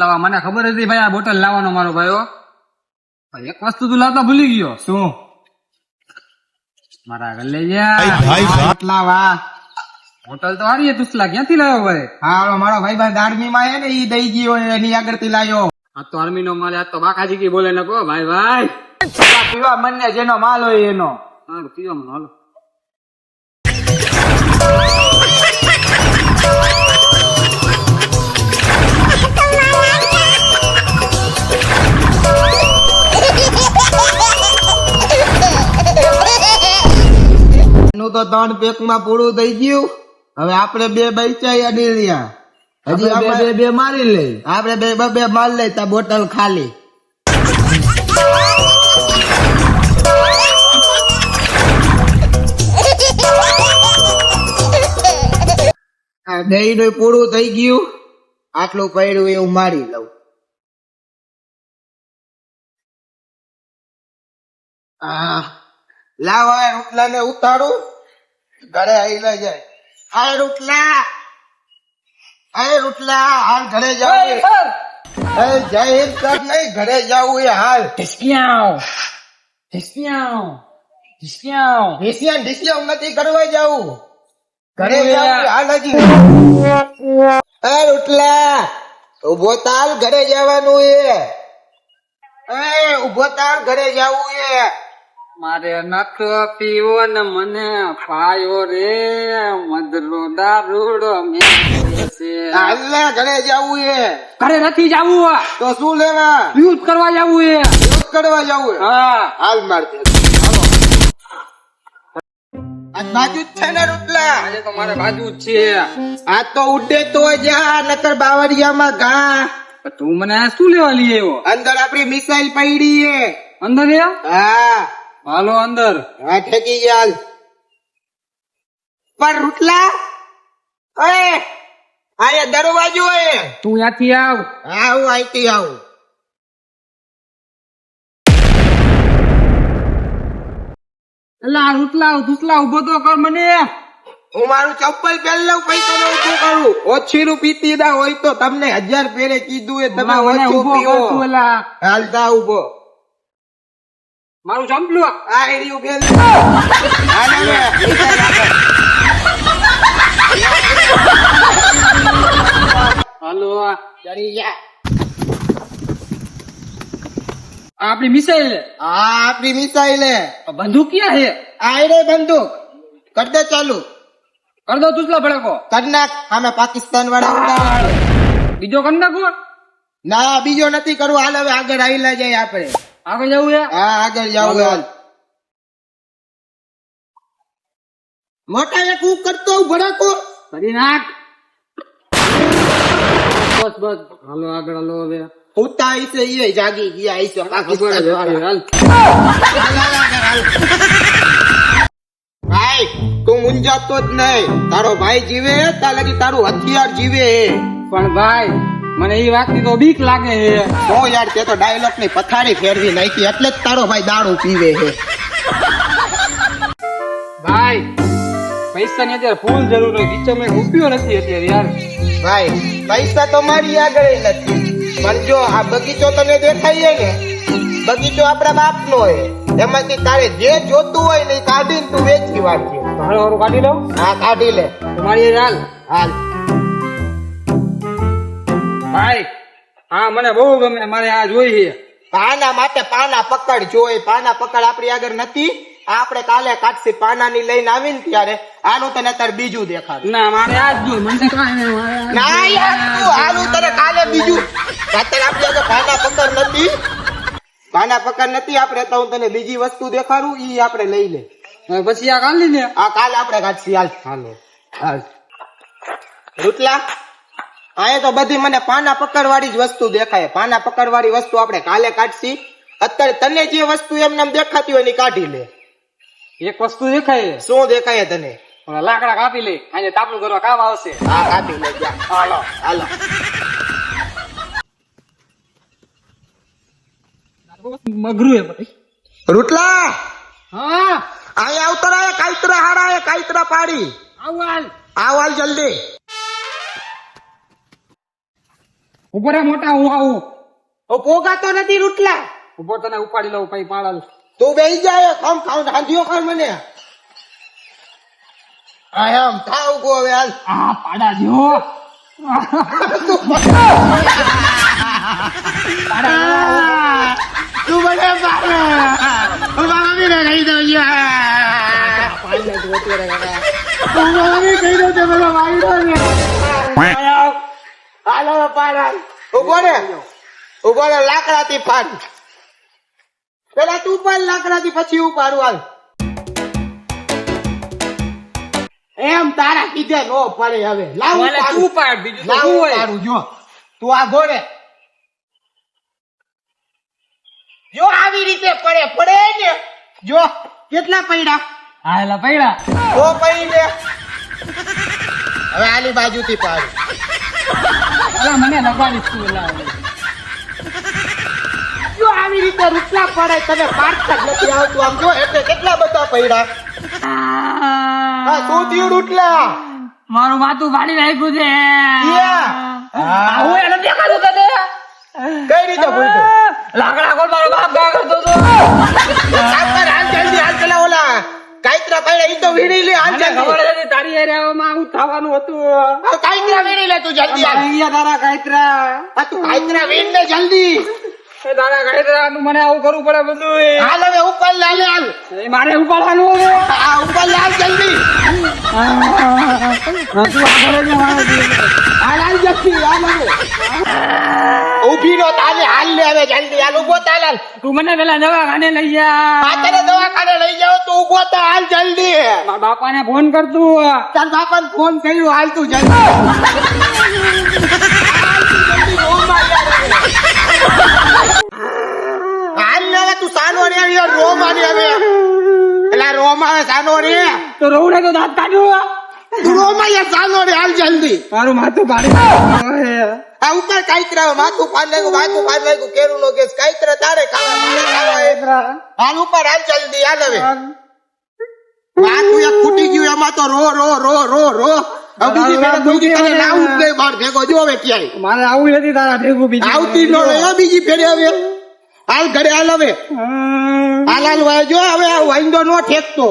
લાવા મને ખબર હતી ભાઈ આ બોટલ લાવવાનો મારો ભાઈઓ એક વસ્તુ તું લાવતા ભૂલી ગયો. શું? મારા આગળ લઈ જા. ભાઈ ભાઈ આટલા વાહ બોટલ તો હારી તુસલા ક્યાંથી લાવ્યો ભાઈ? હા મારો ભાઈ ભાઈ આર્મી માં હે ને ઈ દઈ ગયો એની આગળથી લાવ્યો. આ તો આર્મી નો માલ આ તો બાકાજી કી બોલે નકો ભાઈ ભાઈ. પીવા મને જેનો માલ હોય એનો. પીવા મને ત્રણ પેકમાં પૂરું થઈ ગયું. હવે આપણે બે બૈચા અડી રહ્યા. હજી આપણે બે બે મારી લઈ. આપણે બે બે બે માર લઈ તા બોટલ ખાલી. આ દહીં નું પૂરું થઈ ગયું. આટલું પડ્યું એવું મારી લઉં. લાવ હવે રૂટલા ને ઉતારું. ઘરે આવીને જાય. હાય રૂટલા. હાય રૂટલા હાલ ઘરે જાવ જાહેર કર નહીં ઘરે જાવું એ હાલ. ઢિસક્યાવ ઢિસક્યાવ ઢિસક્યાવ ઢીસિયા ઢીસિયા નથી કરવા જાવું ઘરે જાવું હાલ હજી. એ રૂટલા ઊભો તાલ ઘરે જવાનું એ. ઊભો તાલ ઘરે જાવું એ. મારે નખ પીવો ને મને ફાયો રે મદરો દારૂડો મેં ઘરે જવું એ ઘરે નથી જવું તો શું લેવા? યુઝ કરવા જવું એ યુઝ કરવા જવું હા? હાલ મારતે આ બાજુ જ છે ને રૂટલા આજે તો મારે બાજુ જ છે. આ તો ઉડે તો જા નકર બાવરિયામાં ઘા. તું મને શું લેવા લઈ આવ્યો? અંદર આપણી મિસાઈલ પડી અંદર હા. હાલો અંદર. હા ઠેકી ગયા હાલ. પણ રૂટલા અરે આયા દરવાજો એ. તું ત્યાંથી આવ. હું આઈતી આવું. એલા રૂટલા ધૂસલા ઊભો તો કર મને. હું મારું ચપ્પલ પહેરી લઉં પૈસા નો ઊભો કરું. ઓછી રૂ પીતી ના હોય તો તમને હજાર પહેરે કીધું એ તમે ઓછું પીવો હાલતા ઊભો મારું સંપલું આ એરી ઉભેલ હાલે હવે, મિસાઈલ આ. આપણી મિસાઈલ આ આપણી મિસાઈલ બંદૂક ક્યાં હે આ રે બંદૂક. કર દે ચાલુ. કર દો તુસલા ભડકો. કર નાખ. આમે પાકિસ્તાન વાળા બીજો કર નાખો. ના બીજો નથી કરવું. હાલ હવે આગળ આવીલા જાય આપણે. આગળ જવું હે હા આગળ જાવ હાલ. મોટા એક હું કરતો ભડાકો. કરી નાખ. બસ બસ. હાલો આગળ હાલો હવે. ઉતા આઈસે એ જાગી ગયા હાલ, આગળ, હાલ. ભાઈ તું મુંજાતો જ નહીં. તારો ભાઈ જીવે ત્યાં લગી તારું હથિયાર જીવે. પણ ભાઈ મને એ વાતની તો બીક લાગે છે ઓ યાર તે તો ડાયલોગની પથારી ફેરવી નાખી એટલે જ તારો ભાઈ દારૂ પીવે છે ભાઈ પૈસા ની અત્યારે ફૂલ જરૂર હોય. બીચમાં મેં રૂપિયો નથી અત્યારે યાર. ભાઈ પૈસા તો મારી આગળ નથી. પણ જો આ બગીચો તને દેખાય ને બગીચો આપણા બાપ નો હોય એમાંથી તારે જે જોતું હોય ને એ કાઢીને તું વેચી વાંચી કાઢી લઉં હા કાઢી લે. તમારી હાલ. હાલ. ભાઈ હા મને બહુ ગમે મારે આ જોઈએ. પાના માટે પાના પકડ જોઈ પાના પકડ આપણી આગળ નથી. આપણે કાલે કાઢશી પાનાની લઈને આવીને ત્યારે આનું તને અત્યારે બીજું દેખાડ. ના મારે આ જ જોઈ મને ના યાર હાલું તને કાલે બીજું. અત્યારે આપણી આગળ પાના પકડ નથી. પાના પકડ નથી આપણે તો હું તને બીજી વસ્તુ દેખાડું ઈ આપણે લઈ લે. પછી આ કાઢી ને આ કાલે આપણે કાઢશી હાલ. હાલો હાલ. રૂટલા? અહીંયા તો બધી મને પાના પકડવાળી જ વસ્તુ દેખાય. પાના પકડવાળી વસ્તુ આપણે કાલે કાઢશી. અત્યારે તને જે વસ્તુ એમને દેખાતી હોય એની કાઢી લે. એક વસ્તુ દેખાય? શું દેખાય તને? લાકડા કાપી લે. આજે તાપણું કરવા કામ આવશે. હા કાપી લે હાલો. હાલો. મગરું એ ભાઈ. રૂટલા? હા. અહીંયા આવતો રહે કાઈતરા હારા એ કાઈતરા પાડી. આવ હાલ. આવ હાલ જલ્દી. ઊભો રે મોટા હું આવું. ઓ પોગાતો નથી રૂટલા. ઊભો તને ઉપાડી લઉં પછી પાડલ તું બેસી જાય ખામ ખાવ રાંધ્યો ખાવ મને. હા એમ થા ઊભો હવે હાલ. આ પાડા જો. તું મને મારે. હું મામી ને કહી દઉં મામી કહી દઉં તે મને મારી દો ને. હાલો પાડા. ઊભો રે. ઊભો લાકડાથી પેલા તું પાડ લાકડાથી પછી ઉપાડું હાલ. એમ તારા કીધે નો પડે હવે. લાવ તું પાડ બીજું લાવ શું જો. તું આ ઘોડે. જો આવી રીતે પડે પડે ને. જો કેટલા પૈડા હા એલા પૈડા તો પૈડે હવે આલી બાજુથી પાડ. એલા મને લગાડીશ તું એલા જો આવી રીતે રૂપિયા પડે તને પાડતા જ નથી આવતું આમ જો એટલે કેટલા બધા પૈડા હા શું થયું રૂટલા. મારું માથું ભાડી નાખ્યું છે? આવું એને દેખાડું તને? કઈ રીતે ભૂલતો? લાકડા કોણ મારો બાપ ગા કરતો હતો કાપર હાલ જલ્દી હાલ પેલા ઓલા કાઈત્રા પૈડા ઈ તો વીણી લે હાલ જલ્દી. ખબર હતી તારી હારે આવામાં થવાનું હતું. કાઈત્રા વીણી લે તું જલ્દી અહીંયા તારા કાયતરા આ તું કાઈત્રા વીણ લે જલ્દી. એ તારા નું મને આવું કરવું પડે બધું હાલ હવે ઉપર લે હાલ મારે ઉપાડવાનું હવે આ ઉપર લે હાલ જલ્દી. તું હાલ જલ્દી હવે નો તાલે હાલ લે હવે જલ્દી. હાલ ઊભો તાલ હાલ. તું મને પેલા દવાખાને લઈ જા. તને દવાખાને લઈ જાવ તું ઊભો થા હાલ જલ્દી. મારા બાપાને ફોન કરતું તાર બાપાને ફોન કર્યો હાલ તું જલ્દી. હાલ તું સાનો રે હવે રોમ આવી હવે એટલે રોમ આવે સાનો રે તો ને તો દાંત કાઢ્યો રોમ આવે સાનો રે હાલ જલ્દી. મારું માથું પાડી આ ઉપર કાઈત્રા માથું પાડ નાખ્યું માથું પાડ નાખ્યું કેરું નો કેસ. કાઈત્રા તારે ખાવા. હાલ ઉપર હાલ જલ્દી હાલ હવે. માથું એક ફૂટી ગયું એમાં તો રો રો રો રો રો. મારે આવું નથી તારા ભેગું બીજું આવતી નો બીજી ફેરી હવે. હાલ ઘરે હાલ હવે. હાલ હાલ જો હવે આ વાઈંદો નો ઠેકતો.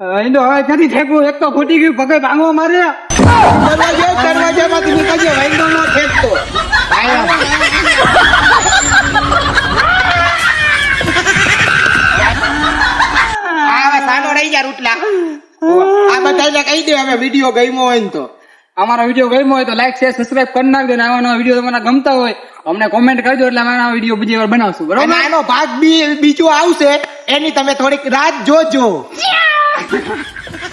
વાઈંદો હવે નથી ઠેકવું એક તો ફૂટી ગયું પગે ભાંગવા મારે. દરવાજે માંથી નીકળજે વાઈંદો નો ઠેકતો. આ સાનો રહી જા રૂટલા. આ બધાને કહી દે હવે વીડિયો ગમ્યો હોય ને તો. અમારો વીડિયો ગમ્યો હોય તો લાઈક શેર સબસ્ક્રાઇબ કરી નાખજો ને આવા નવા વીડિયો તમને ગમતા હોય અમને કોમેન્ટ કરજો એટલે અમે આ વીડિયો બીજી વાર બનાવશું. અને બરોબર આનો ભાગ બી બીજો આવશે એની તમે થોડીક રાત જોજો.